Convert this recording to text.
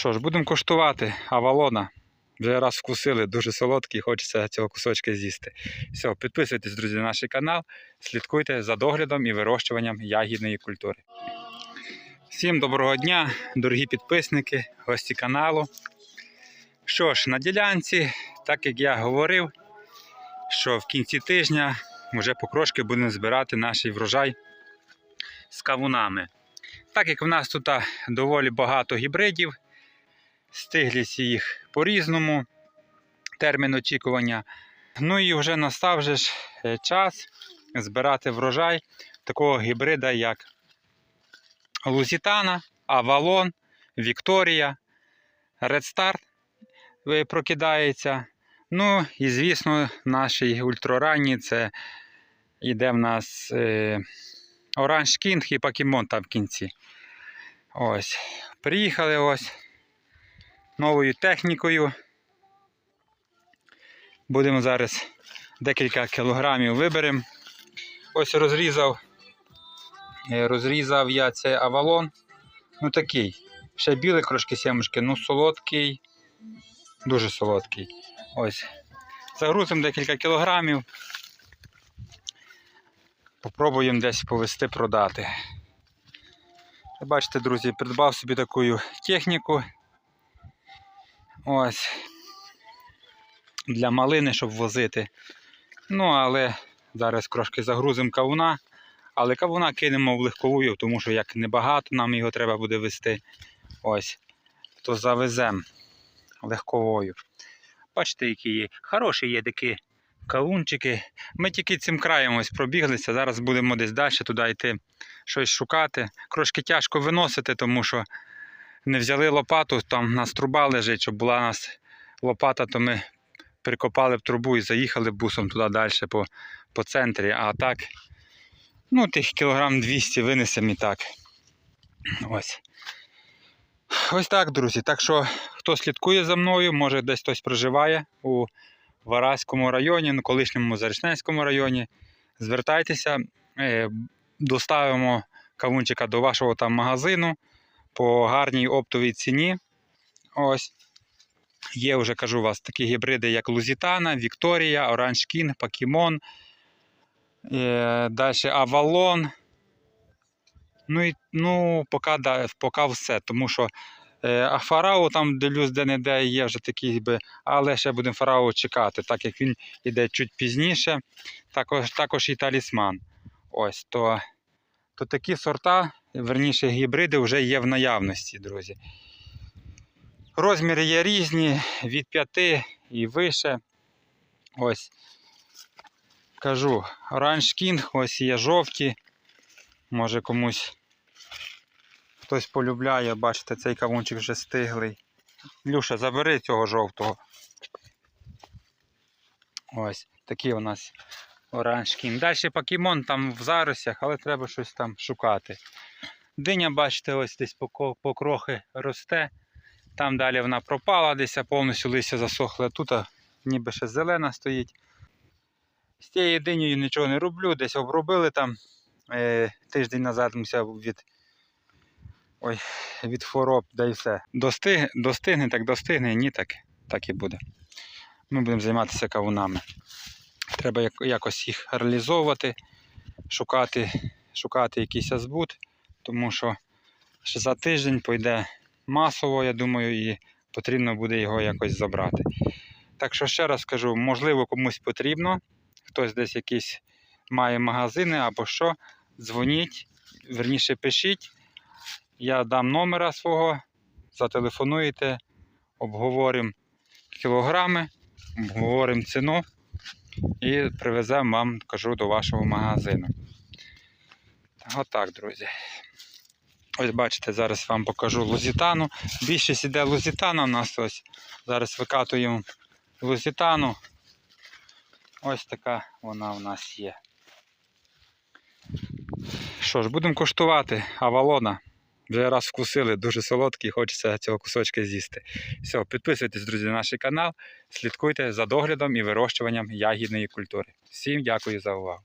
Що ж, будемо коштувати авалона. Вже раз вкусили, дуже солодкий, хочеться цього кусочка з'їсти. Все, підписуйтесь, друзі, на наш канал, слідкуйте за доглядом і вирощуванням ягідної культури. Всім доброго дня, дорогі підписники, гості каналу. Що ж, на ділянці, так як я говорив, що в кінці тижня вже покрошки будемо збирати наш врожай з кавунами. Так як в нас тут доволі багато гібридів, стиглість їх по-різному, термін очікування. Ну і вже настав же ж е, час збирати врожай такого гібрида, як Лузітана, Авалон, Вікторія, Редстарт е, прокидається. Ну і, звісно, наші ультраранні це йде в нас е, Оранж Кінг і Покемон там в кінці. Ось. Приїхали ось новою технікою. Будемо зараз декілька кілограмів виберемо. Ось розрізав. е, Розрізав я цей авалон. Ну такий. Ще білий трошки сімушки, ну солодкий. Дуже солодкий. Ось. Загрузимо декілька кілограмів. Попробуємо десь повести продати. Бачите, друзі, придбав собі таку техніку. Ось. Для малини, щоб возити. Ну, але зараз трошки загрузимо кавуна. Але кавуна кинемо в легковую, тому що як небагато нам його треба буде вести. Ось. То завеземо легковою. Бачите, які є. Хороші є такі кавунчики. Ми тільки цим краєм ось пробіглися. Зараз будемо десь далі туди йти щось шукати. Трошки тяжко виносити, тому що не взяли лопату, там у нас труба лежить, щоб була у нас лопата, то ми прикопали б трубу і заїхали бусом туди далі по, по центрі. А так, ну, тих кілограм 200 винесемо і так. Ось. Ось так, друзі. Так що, хто слідкує за мною, може десь хтось проживає у Вараському районі, ну, колишньому Зарічненському районі. Звертайтеся, е, доставимо кавунчика до вашого там магазину по гарній оптовій ціні. Ось. Є вже, кажу вас, такі гібриди, як Лузітана, Вікторія, Оранж Кінг, Покемон, далі Авалон. Ну, і, ну поки, да, поки все, тому що е, фарау там дивлюсь де-не-де є вже би, але ще будемо фарау чекати, так як він йде чуть пізніше. Також, також і талісман. Ось, то, то такі сорта, верніше гібриди вже є в наявності, друзі. Розміри є різні, від 5 і вище. Ось. Кажу, Оранж Кінг, ось є жовті. Може комусь хтось полюбляє, бачите, цей кавунчик вже стиглий. Люша, забери цього жовтого. Ось, такий у нас оранж кінг. Далі покемон там в заросях, але треба щось там шукати. Диня, бачите, ось десь по, ко- по крохи росте. Там далі вона пропала, десь повністю листя засохло. Тут ніби ще зелена стоїть. З цією динею нічого не роблю, десь обробили там е, тиждень назад мусив від, ой, від хвороб, да і все. Достиг, достигне, так достигне, ні, так, так і буде. Ми будемо займатися кавунами. Треба як- якось їх реалізовувати, шукати, шукати якийсь збут, тому що ще за тиждень пойде масово, я думаю, і потрібно буде його якось забрати. Так що ще раз скажу, можливо, комусь потрібно, хтось десь якісь має магазини або що, дзвоніть, верніше пишіть. Я дам номера свого, зателефонуєте, обговоримо кілограми, обговоримо ціну і привеземо вам, кажу, до вашого магазину. Отак, друзі. Ось бачите, зараз вам покажу лузітану. Більшість іде лузітана у нас ось. Зараз викатуємо лузітану. Ось така вона у нас є. Що ж, будемо коштувати авалона. Вже раз вкусили, дуже солодкий, хочеться цього кусочка з'їсти. Все, підписуйтесь, друзі, на наш канал, слідкуйте за доглядом і вирощуванням ягідної культури. Всім дякую за увагу.